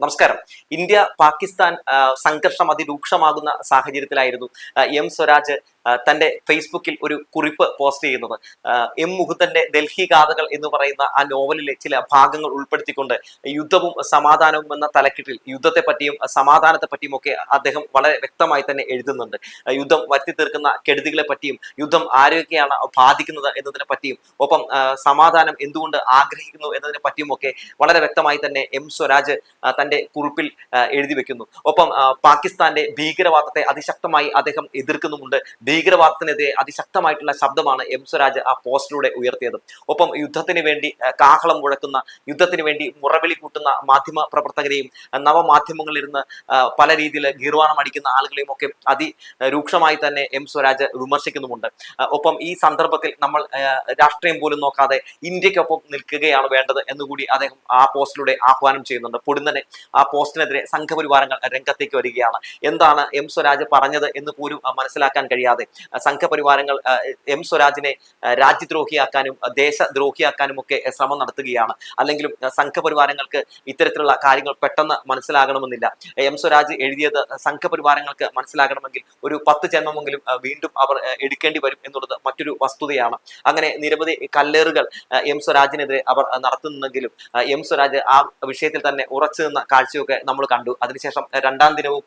നമസ്കാരം. ഇന്ത്യ പാകിസ്ഥാൻ സംഘർഷം അതിരൂക്ഷമാകുന്ന സാഹചര്യത്തിലായിരുന്നു എം സ്വരാജ് തന്റെ ഫേസ്ബുക്കിൽ ഒരു കുറിപ്പ് പോസ്റ്റ് ചെയ്യുന്നത്. എം മുഹുത്തന്റെ ഡൽഹി ഗാഥകൾ എന്ന് പറയുന്ന ആ നോവലിലെ ചില ഭാഗങ്ങൾ ഉൾപ്പെടുത്തിക്കൊണ്ട് യുദ്ധവും സമാധാനവും എന്ന തലക്കെട്ടിൽ യുദ്ധത്തെ പറ്റിയും സമാധാനത്തെ പറ്റിയും ഒക്കെ അദ്ദേഹം വളരെ വ്യക്തമായി തന്നെ എഴുതുന്നുണ്ട്. യുദ്ധം വരുത്തി തീർക്കുന്ന കെടുതികളെ പറ്റിയും യുദ്ധം ആരോഗ്യമാണ് ബാധിക്കുന്നത് എന്നതിനെ പറ്റിയും ഒപ്പം സമാധാനം എന്തുകൊണ്ട് ആഗ്രഹിക്കുന്നു എന്നതിനെ പറ്റിയും ഒക്കെ വളരെ വ്യക്തമായി തന്നെ എം സ്വരാജ് തന്റെ കുറിപ്പിൽ എഴുതി വെക്കുന്നു. ഒപ്പം പാകിസ്ഥാന്റെ ഭീകരവാദത്തെ അതിശക്തമായി അദ്ദേഹം എതിർക്കുന്നുമുണ്ട്. ഭീകരവാദത്തിനെതിരെ അതിശക്തമായിട്ടുള്ള ശബ്ദമാണ് എം സ്വരാജ് ആ പോസ്റ്റിലൂടെ ഉയർത്തിയത്. ഒപ്പം യുദ്ധത്തിന് വേണ്ടി കാഹളം മുഴക്കുന്ന യുദ്ധത്തിന് വേണ്ടി മുറവിളി കൂട്ടുന്ന മാധ്യമ പ്രവർത്തകരെയും നവമാധ്യമങ്ങളിൽ ഇരുന്ന് പല രീതിയിൽ ഗീർവാണം അടിക്കുന്ന ആളുകളെയും ഒക്കെ അതി രൂക്ഷമായി തന്നെ എം സ്വരാജ് വിമർശിക്കുന്നുമുണ്ട്. ഒപ്പം ഈ സന്ദർഭത്തിൽ നമ്മൾ രാഷ്ട്രീയം പോലും നോക്കാതെ ഇന്ത്യക്കൊപ്പം നിൽക്കുകയാണ് വേണ്ടത് എന്നുകൂടി അദ്ദേഹം ആ പോസ്റ്റിലൂടെ ആഹ്വാനം ചെയ്യുന്നുണ്ട്. പൊടുന്നനെ ആ പോസ്റ്റിനെതിരെ സംഘപരിവാരങ്ങൾ രംഗത്തേക്ക് വരികയാണ്. എന്താണ് എം സ്വരാജ് പറഞ്ഞത് എന്ന് പോലും മനസ്സിലാക്കാൻ കഴിയാതെ സംഘപരിവാരങ്ങൾ എം സ്വരാജിനെ രാജ്യദ്രോഹിയാക്കാനും ദേശദ്രോഹിയാക്കാനും ഒക്കെ ശ്രമം നടത്തുകയാണ്. അല്ലെങ്കിലും സംഘപരിവാരങ്ങൾക്ക് ഇത്തരത്തിലുള്ള കാര്യങ്ങൾ പെട്ടെന്ന് മനസ്സിലാകണമെന്നില്ല. എം സ്വരാജ് എഴുതിയത് സംഘപരിവാരങ്ങൾക്ക് മനസ്സിലാകണമെങ്കിൽ ഒരു പത്ത് ജന്മമെങ്കിലും വീണ്ടും അവർ എടുക്കേണ്ടി വരും എന്നുള്ളത് മറ്റൊരു വസ്തുതയാണ്. അങ്ങനെ നിരവധി കല്ലേറുകൾ എം സ്വരാജിനെതിരെ അവർ നടത്തുന്നെങ്കിലും എം സ്വരാജ് ആ വിഷയത്തിൽ തന്നെ ഉറച്ചു നിന്ന കാഴ്ചയൊക്കെ നമ്മൾ കണ്ടു. അതിനുശേഷം രണ്ടാം ദിനവും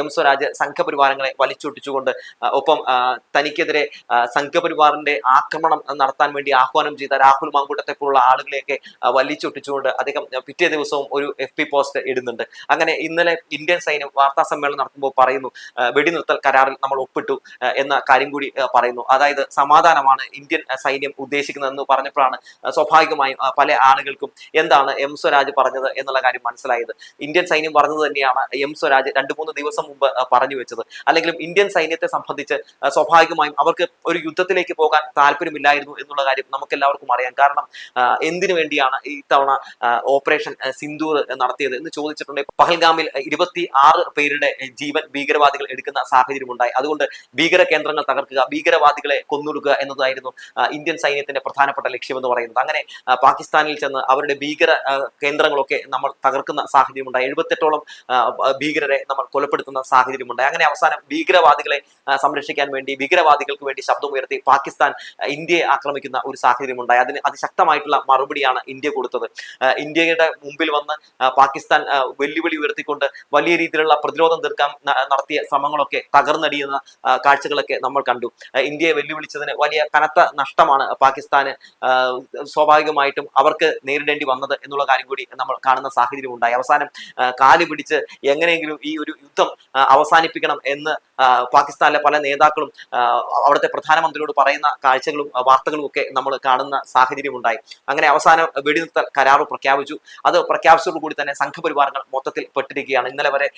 എം സ്വരാജ് സംഘപരിവാരങ്ങളെ വലിച്ചൊട്ടിച്ചുകൊണ്ട് ഒപ്പം തനിക്കെതിരെ സംഘപരിവാറിന്റെ ആക്രമണം നടത്താൻ വേണ്ടി ആഹ്വാനം ചെയ്ത രാഹുൽ മാങ്കൂട്ടത്തെ പോലുള്ള ആളുകളെയൊക്കെ വലിച്ചൊട്ടിച്ചുകൊണ്ട് അദ്ദേഹം പിറ്റേ ദിവസവും ഒരു എഫ് പി പോസ്റ്റ് ഇടുന്നുണ്ട്. അങ്ങനെ ഇന്നലെ ഇന്ത്യൻ സൈന്യം വാർത്താ സമ്മേളനം നടത്തുമ്പോൾ പറയുന്നു വെടിനിർത്തൽ കരാറിൽ നമ്മൾ ഒപ്പിട്ടു എന്ന കാര്യം കൂടി പറയുന്നു. അതായത് സമാധാനമാണ് ഇന്ത്യൻ സൈന്യം ഉദ്ദേശിക്കുന്നതെന്ന് പറഞ്ഞപ്പോഴാണ് സ്വാഭാവികമായും പല ആളുകൾക്കും എന്താണ് എം സ്വരാജ് പറഞ്ഞത് എന്നുള്ള കാര്യം മനസ്സിലായത്. ഇന്ത്യൻ സൈന്യം പറഞ്ഞത് തന്നെയാണ് എം സ്വരാജ് രണ്ടു മൂന്ന് ദിവസം മുമ്പ് പറഞ്ഞു വെച്ചത്. അല്ലെങ്കിലും ഇന്ത്യൻ സൈന്യത്തെ സംബന്ധിച്ച് സ്വാഭാവികമായും അവർക്ക് ഒരു യുദ്ധത്തിലേക്ക് പോകാൻ താല്പര്യമില്ലായിരുന്നു എന്നുള്ള കാര്യം നമുക്ക് എല്ലാവർക്കും അറിയാം. കാരണം എന്തിനു വേണ്ടിയാണ് ഇത്തവണ തവണ ഓപ്പറേഷൻ സിന്ദൂർ നടത്തിയത് എന്ന് ചോദിച്ചിട്ടുണ്ട്. പഹൽഗാമിൽ ഇരുപത്തി ആറ് പേരുടെ ജീവൻ ഭീകരവാദികൾ എടുക്കുന്ന സാഹചര്യം ഉണ്ടായി അതുകൊണ്ട് ഭീകര കേന്ദ്രങ്ങൾ തകർക്കുക ഭീകരവാദികളെ കൊന്നൊടുക്കുക എന്നതായിരുന്നു ഇന്ത്യൻ സൈന്യത്തിന്റെ പ്രധാനപ്പെട്ട ലക്ഷ്യമെന്ന് പറയുന്നത്. അങ്ങനെ പാകിസ്ഥാനിൽ ചെന്ന് അവരുടെ ഭീകര കേന്ദ്രങ്ങളൊക്കെ നമ്മൾ തകർക്കുന്ന സാഹചര്യമുണ്ടായി. എഴുപത്തെട്ടോളം ഭീകരരെ നമ്മൾ കൊലപ്പെടുത്തുന്ന സാഹചര്യമുണ്ടായി. അങ്ങനെ അവസാനം ഭീകരവാദികളെ സംരക്ഷിക്കാൻ വേണ്ടി ഭീകരവാദികൾക്ക് വേണ്ടി ശബ്ദമുയർത്തി പാകിസ്ഥാൻ ഇന്ത്യയെ ആക്രമിക്കുന്ന ഒരു സാഹചര്യമുണ്ടായി. അതിന് അതിശക്തമായിട്ടുള്ള മറുപടിയാണ് ഇന്ത്യ കൊടുത്തത്. ഇന്ത്യയുടെ മുമ്പിൽ വന്ന് പാകിസ്ഥാൻ വെല്ലുവിളി ഉയർത്തിക്കൊണ്ട് വലിയ രീതിയിലുള്ള പ്രതിരോധം തീർക്കാൻ നടത്തിയ ശ്രമങ്ങളൊക്കെ തകർന്നടിയുന്ന കാഴ്ചകളൊക്കെ നമ്മൾ കണ്ടു. ഇന്ത്യയെ വെല്ലുവിളിച്ചതിന് വലിയ കനത്ത നഷ്ടമാണ് പാകിസ്ഥാന് സ്വാഭാവികമായിട്ടും അവർക്ക് നേരിടേണ്ടി വന്നത് എന്നുള്ള കാര്യം കൂടി നമ്മൾ കാണുന്ന സാഹചര്യം ഉണ്ടായി അവസാനം ആ, കാൽ പിടിച്ച് എങ്ങനെയെങ്കിലും ഈ ഒരു യുദ്ധം അവസാനിപ്പിക്കണം എന്ന് പാകിസ്ഥാനിലെ പല നേതാക്കളും അവിടുത്തെ പ്രധാനമന്ത്രിയോട് പറയുന്ന കാഴ്ചകളും വാർത്തകളും ഒക്കെ നമ്മൾ കാണുന്ന സാഹചര്യം ഉണ്ടായി അങ്ങനെ അവസാനം വെടിനിർത്തൽ കരാറ് പ്രഖ്യാപിച്ചു. അത് പ്രഖ്യാപിച്ചതോടുകൂടി തന്നെ സംഘപരിവാരങ്ങൾ മൊത്തത്തിൽ പെട്ടിരിക്കുകയാണ്. ഇന്നലെ വരെ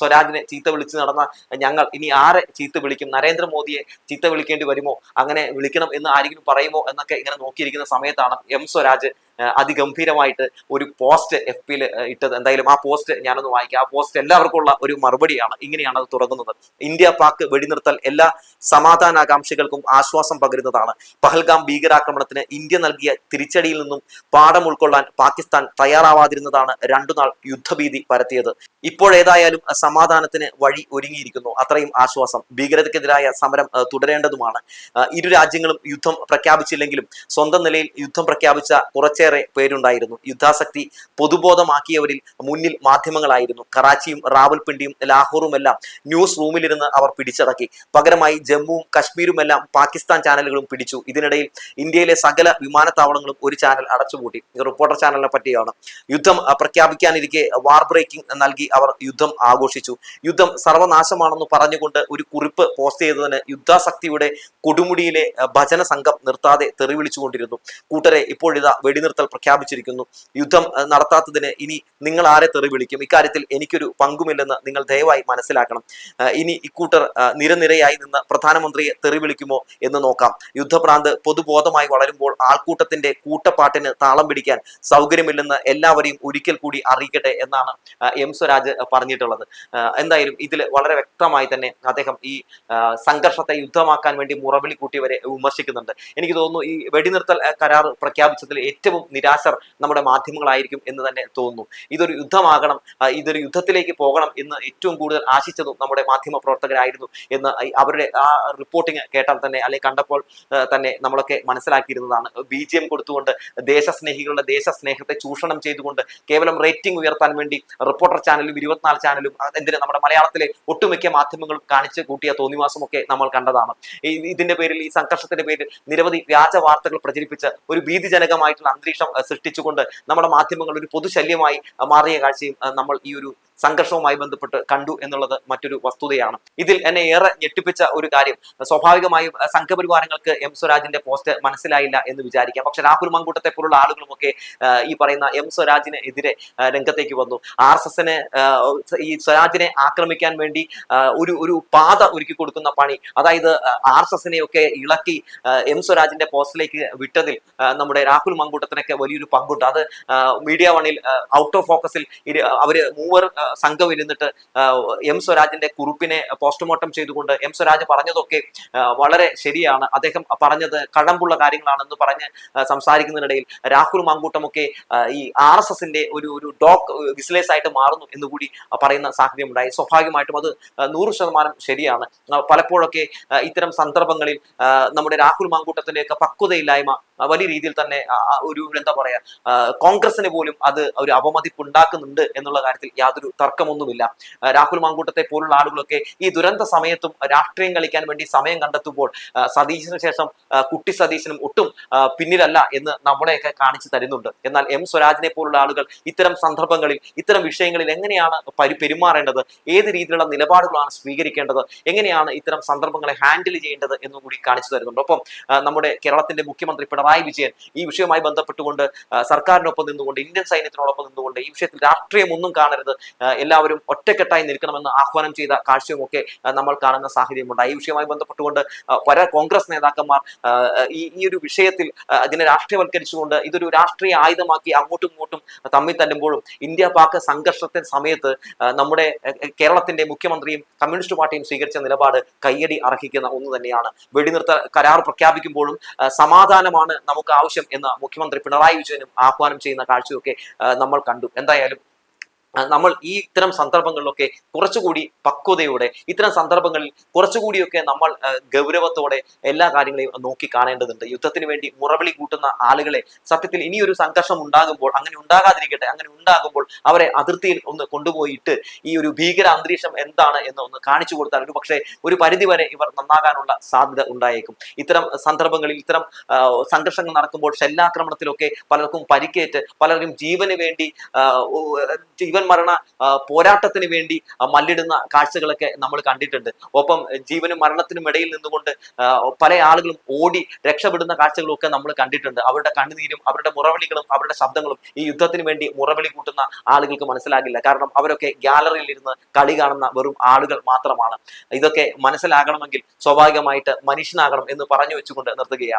സ്വരാജിനെ ചീത്ത വിളിച്ച് നടന്ന ഞങ്ങൾ ഇനി ആരെ ചീത്ത വിളിക്കും? നരേന്ദ്രമോദിയെ ചീത്ത വിളിക്കേണ്ടി വരുമോ? അങ്ങനെ വിളിക്കണം എന്ന് ആരെങ്കിലും പറയുമോ? എന്നൊക്കെ ഇങ്ങനെ നോക്കിയിരിക്കുന്ന സമയത്താണ് എം സ്വരാജ് അതിഗംഭീരമായിട്ട് ഒരു പോസ്റ്റ് എഫ് പിയിൽ ഇട്ടത്. എന്തായാലും ആ പോസ്റ്റ് ഞാനൊന്ന് വായിക്കാം. ആ പോസ്റ്റ് എല്ലാവർക്കും ഉള്ള ഒരു മറുപടിയാണ്. ഇങ്ങനെയാണ് അത് തുടങ്ങുന്നത്. ഇന്ത്യ പാക് വെടിനിർത്തൽ എല്ലാ സമാധാനാകാംക്ഷികൾക്കും ആശ്വാസം പകരുന്നതാണ്. പഹൽഗാം ഭീകരാക്രമണത്തിന് ഇന്ത്യ നൽകിയ തിരിച്ചടിയിൽ നിന്നും പാഠം ഉൾക്കൊള്ളാൻ പാകിസ്ഥാൻ തയ്യാറാവാതിരുന്നതാണ് രണ്ടുനാൾ യുദ്ധഭീതി പരത്തിയത്. ഇപ്പോഴേതായാലും സമാധാനത്തിന് വഴി ഒരുങ്ങിയിരിക്കുന്നു. അത്രയും ആശ്വാസം. ഭീകരതയ്ക്കെതിരായ സമരം തുടരേണ്ടതുമാണ്. ഇരു രാജ്യങ്ങളും യുദ്ധം പ്രഖ്യാപിച്ചില്ലെങ്കിലും സ്വന്തം നിലയിൽ യുദ്ധം പ്രഖ്യാപിച്ച കുറച്ചേറെ പേരുണ്ടായിരുന്നു. യുദ്ധാസക്തി പൊതുബോധമാക്കിയവരിൽ മുന്നിൽ മാധ്യമങ്ങളായിരുന്നു. കറാച്ചിയും റാവൽപിണ്ടിയും ലാഹോറുമെല്ലാം ന്യൂസ് റൂമിലിരുന്ന് അവർ പിടിച്ചടക്കി. പകരമായി ജമ്മുവും കശ്മീരുമെല്ലാം പാകിസ്ഥാൻ ചാനലുകളും പിടിച്ചു. ഇതിനിടയിൽ ഇന്ത്യയിലെ സകല വിമാനത്താവളങ്ങളും ഒരു ചാനൽ അടച്ചുപൂട്ടി. റിപ്പോർട്ടർ ചാനലിനെ പറ്റിയാണ്. യുദ്ധം പ്രഖ്യാപിക്കാനിരിക്കെ വാർ ബ്രേക്കിംഗ് നൽകി അവർ യുദ്ധം ആഘോഷിച്ചു. യുദ്ധം സർവനാശമാണെന്ന് പറഞ്ഞുകൊണ്ട് ഒരു കുറിപ്പ് പോസ്റ്റ് ചെയ്തതിന് യുദ്ധാസക്തിയുടെ കൊടുമുടിയിലെ ഭജന സംഘം നിർത്താതെ തെറിവിളിച്ചുകൊണ്ടിരുന്നു. കൂട്ടരെ ഇപ്പോഴിതാ വെടിനിർത്തൽ പ്രഖ്യാപിച്ചിരിക്കുന്നു. യുദ്ധം നടത്താത്തതിന് ഇനി നിങ്ങൾ ആരെ തെറി വിളിക്കും? ഇക്കാര്യത്തിൽ എനിക്കൊരു പങ്കുമില്ലെന്ന് നിങ്ങൾ ദയവായി മനസ്സിലാക്കണം. ഇനി ഇക്കൂട്ടർ നിരനിരയായി നിന്ന് പ്രധാനമന്ത്രിയെ തെറി വിളിക്കുമോ എന്ന് നോക്കാം. യുദ്ധപ്രാന്ത് പൊതുബോധമായി വളരുമ്പോൾ ആൾക്കൂട്ടത്തിന്റെ കൂട്ടപ്പാട്ടിന് താളം പിടിക്കാൻ സൗകര്യമില്ലെന്ന് എല്ലാവരെയും ഒരിക്കൽ കൂടി അറിയിക്കട്ടെ എന്നാണ് എം സ്വരാജ് പറഞ്ഞിട്ടുള്ളത്. എന്തായാലും ഇതിൽ വളരെ വ്യക്തമായി തന്നെ അദ്ദേഹം ഈ സംഘർഷത്തെ യുദ്ധമാക്കാൻ വേണ്ടി മുറവിളി കൂട്ടിയവരെ വിമർശിക്കുന്നുണ്ട്. എനിക്ക് തോന്നുന്നു ഈ വെടിനിർത്തൽ കരാർ പ്രഖ്യാപിച്ചതിൽ ഏറ്റവും നിരാശർ നമ്മുടെ മാധ്യമങ്ങളായിരിക്കും എന്ന് തന്നെ തോന്നുന്നു. ഇതൊരു യുദ്ധമാകണം ഇതൊരു യുദ്ധത്തിലേക്ക് പോകണം എന്ന് ഏറ്റവും കൂടുതൽ ആശിച്ചതും നമ്മുടെ മാധ്യമ പ്രവർത്തകരായിരുന്നു എന്ന് അവരുടെ ആ റിപ്പോർട്ടിങ് കേട്ടാൽ തന്നെ അല്ലെങ്കിൽ കണ്ടപ്പോൾ തന്നെ നമ്മളൊക്കെ മനസ്സിലാക്കിയിരുന്നതാണ്. ബി ജി എം കൊടുത്തുകൊണ്ട് ദേശസ്നേഹികളുടെ ദേശസ്നേഹത്തെ ചൂഷണം ചെയ്തുകൊണ്ട് കേവലം റേറ്റിംഗ് ഉയർത്താൻ വേണ്ടി റിപ്പോർട്ടർ ചാനലും ഇരുപത്തിനാല് ചാനലും എന്തിന് നമ്മുടെ മലയാളത്തിലെ ഒട്ടുമിക്ക മാധ്യമങ്ങളും കാണിച്ച് കൂട്ടിയ തോന്നിവാസമൊക്കെ നമ്മൾ കണ്ടതാണ്. ഇതിന്റെ പേരിൽ ഈ സംഘർഷത്തിന്റെ പേരിൽ നിരവധി വ്യാജ വാർത്തകൾ പ്രചരിപ്പിച്ച് ഒരു ഭീതിജനകമായിട്ടുള്ള അന്തരീക്ഷം ആ, സൃഷ്ടിച്ചുകൊണ്ട് നമ്മുടെ മാധ്യമങ്ങൾ ഒരു പൊതുശല്യമായി മാറിയ കാഴ്ചയും നമ്മൾ ഈ ഒരു സംഘർഷവുമായി ബന്ധപ്പെട്ട് കണ്ടു എന്നുള്ളത് മറ്റൊരു വസ്തുതയാണ്. ഇതിൽ എന്നെ ഏറെ ഞെട്ടിപ്പിച്ച ഒരു കാര്യം സ്വാഭാവികമായും സംഘപരിവാരങ്ങൾക്ക് എം സ്വരാജിന്റെ പോസ്റ്റ് മനസ്സിലായില്ല എന്ന് വിചാരിക്കാം. പക്ഷെ രാഹുൽ മങ്കൂട്ടത്തെ പോലുള്ള ആളുകളുമൊക്കെ ഈ പറയുന്ന എം സ്വരാജിന് എതിരെ രംഗത്തേക്ക് വന്നു. ആർ എസ് എസിന് ഈ സ്വരാജിനെ ആക്രമിക്കാൻ വേണ്ടി ഒരു ഒരു പാത ഒരുക്കി കൊടുക്കുന്ന പണി അതായത് ആർ എസ് എസിനെയൊക്കെ ഇളക്കി എം സ്വരാജിന്റെ പോസ്റ്റിലേക്ക് വിട്ടതിൽ നമ്മുടെ രാഹുൽ മങ്കൂട്ടത്തിനൊക്കെ വലിയൊരു പങ്കുണ്ട്. അത് മീഡിയ വണിൽ ഔട്ട് ഓഫ് ഫോക്കസിൽ അവർ മൂവർ സംഘം ഇരുന്നിട്ട് എം സ്വരാജിന്റെ കുറിപ്പിനെ പോസ്റ്റ്മോർട്ടം ചെയ്തുകൊണ്ട് എം സ്വരാജ് പറഞ്ഞതൊക്കെ വളരെ ശരിയാണ്. അദ്ദേഹം പറഞ്ഞത് കഴമ്പുള്ള കാര്യങ്ങളാണെന്ന് പറഞ്ഞ് സംസാരിക്കുന്നതിനിടയിൽ രാഹുൽ മാങ്കൂട്ടമൊക്കെ ഈ ആർ എസ് എസിന്റെ ഒരു ഒരു ഡോഗ് വിസിലേസ് ആയിട്ട് മാറുന്നു എന്ന് കൂടി പറയുന്ന സാഹചര്യം ഉണ്ടായി സ്വാഭാവികമായിട്ടും അത് നൂറ് ശതമാനം ശരിയാണ്. പലപ്പോഴൊക്കെ ഇത്തരം സന്ദർഭങ്ങളിൽ നമ്മുടെ രാഹുൽ മാങ്കൂട്ടത്തിന്റെയൊക്കെ പക്വതയില്ലായ്മ വലിയ രീതിയിൽ തന്നെ ഒരു എന്താ പറയാ കോൺഗ്രസിന് പോലും അത് ഒരു അവമതിപ്പ് ഉണ്ടാക്കുന്നുണ്ട് എന്നുള്ള കാര്യത്തിൽ യാതൊരു തർക്കമൊന്നുമില്ല. രാഹുൽ മാങ്കൂട്ടത്തെ പോലുള്ള ആളുകളൊക്കെ ഈ ദുരന്ത സമയത്തും രാഷ്ട്രീയം കളിക്കാൻ വേണ്ടി സമയം കണ്ടെത്തുമ്പോൾ സതീശിന് ശേഷം കുട്ടി സതീശനും ഒട്ടും പിന്നിലല്ല എന്ന് നമ്മളെയൊക്കെ കാണിച്ചു തരുന്നുണ്ട്. എന്നാൽ എം സ്വരാജിനെ പോലുള്ള ആളുകൾ ഇത്തരം സന്ദർഭങ്ങളിൽ ഇത്തരം വിഷയങ്ങളിൽ എങ്ങനെയാണ് പരി പെരുമാറേണ്ടത്? ഏത് രീതിയിലുള്ള നിലപാടുകളാണ് സ്വീകരിക്കേണ്ടത്? എങ്ങനെയാണ് ഇത്തരം സന്ദർഭങ്ങളെ ഹാൻഡിൽ ചെയ്യേണ്ടത് എന്നും കൂടി കാണിച്ചു തരുന്നുണ്ട്. ഒപ്പം നമ്മുടെ കേരളത്തിന്റെ മുഖ്യമന്ത്രി പിണറായി വിജയൻ. ഈ വിഷയവുമായി ബന്ധപ്പെട്ടുകൊണ്ട് സർക്കാരിനൊപ്പം നിന്നുകൊണ്ട് ഇന്ത്യൻ സൈന്യത്തിനോടൊപ്പം നിന്നുകൊണ്ട് ഈ വിഷയത്തിൽ രാഷ്ട്രീയം ഒന്നും കാണരുത്. എല്ലാവരും ഒറ്റക്കെട്ടായി നിൽക്കണമെന്ന് ആഹ്വാനം ചെയ്ത കാഴ്ചയുമൊക്കെ നമ്മൾ കാണുന്ന സാഹചര്യമുണ്ട്. ഈ വിഷയവുമായി ബന്ധപ്പെട്ടുകൊണ്ട് പല കോൺഗ്രസ് നേതാക്കന്മാർ ഈ ഈ ഒരു വിഷയത്തിൽ അതിനെ രാഷ്ട്രീയവൽക്കരിച്ചുകൊണ്ട് ഇതൊരു രാഷ്ട്രീയ ആയുധമാക്കി അങ്ങോട്ടും ഇങ്ങോട്ടും തമ്മിൽ തല്ലുമ്പോഴും ഇന്ത്യ പാക് സംഘർഷത്തെ സമയത്ത് നമ്മുടെ കേരളത്തിന്റെ മുഖ്യമന്ത്രിയും കമ്മ്യൂണിസ്റ്റ് പാർട്ടിയും സ്വീകരിച്ച നിലപാട് കയ്യടി അർഹിക്കുന്ന ഒന്ന് തന്നെയാണ്. വെടിനിർത്ത കരാർ പ്രഖ്യാപിക്കുമ്പോഴും സമാധാനമാണ് നമുക്ക് ആവശ്യം എന്ന് മുഖ്യമന്ത്രി പിണറായി വിജയനും ആഹ്വാനം ചെയ്യുന്ന കാഴ്ചയൊക്കെ നമ്മൾ കണ്ടു. എന്തായാലും നമ്മൾ ഈ ഇത്തരം സന്ദർഭങ്ങളിലൊക്കെ കുറച്ചുകൂടി പക്വതയോടെ ഇത്തരം സന്ദർഭങ്ങളിൽ കുറച്ചുകൂടിയൊക്കെ നമ്മൾ ഗൗരവത്തോടെ എല്ലാ കാര്യങ്ങളെയും നോക്കി കാണേണ്ടതുണ്ട്. യുദ്ധത്തിന് വേണ്ടി മുറവിളി കൂട്ടുന്ന ആളുകളെ സത്യത്തിൽ ഇനിയൊരു സംഘർഷം ഉണ്ടാകുമ്പോൾ അങ്ങനെ ഉണ്ടാകാതിരിക്കട്ടെ അങ്ങനെ ഉണ്ടാകുമ്പോൾ അവരെ അതിർത്തിയിൽ ഒന്ന് കൊണ്ടുപോയിട്ട് ഈ ഒരു ഭീകര അന്തരീക്ഷം എന്താണ് എന്ന് ഒന്ന് കാണിച്ചു കൊടുത്താൽ ഒരു പക്ഷേ ഒരു പരിധിവരെ ഇവർ നന്നാകാനുള്ള സാധ്യത ഉണ്ടായേക്കും. ഇത്തരം സന്ദർഭങ്ങളിൽ ഇത്തരം സംഘർഷങ്ങൾ നടക്കുമ്പോൾ ഷെല്ലാക്രമണത്തിലൊക്കെ പലർക്കും പരിക്കേറ്റ് പലരും ജീവന് വേണ്ടി ഓ, മരണ പോരാട്ടത്തിന് വേണ്ടി മല്ലിടുന്ന കാഴ്ചകളൊക്കെ നമ്മൾ കണ്ടിട്ടുണ്ട്. ഒപ്പം ജീവനും മരണത്തിനും ഇടയിൽ നിന്നുകൊണ്ട് പല ആളുകളും ഓടി രക്ഷപ്പെടുന്ന കാഴ്ചകളും ഒക്കെ നമ്മൾ കണ്ടിട്ടുണ്ട്. അവരുടെ കണ്ണുനീരും അവരുടെ മുറവിളികളും അവരുടെ ശബ്ദങ്ങളും ഈ യുദ്ധത്തിന് വേണ്ടി മുറവിളി കൂട്ടുന്ന ആളുകൾക്ക് മനസ്സിലാകില്ല. കാരണം അവരൊക്കെ ഗ്യാലറിയിൽ ഇരുന്ന് കളി കാണുന്ന വെറും ആളുകൾ മാത്രമാണ്. ഇതൊക്കെ മനസ്സിലാകണമെങ്കിൽ സ്വാഭാവികമായിട്ട് മനുഷ്യനാകണം എന്ന് പറഞ്ഞു വെച്ചുകൊണ്ട് നിർത്തുകയാണ്.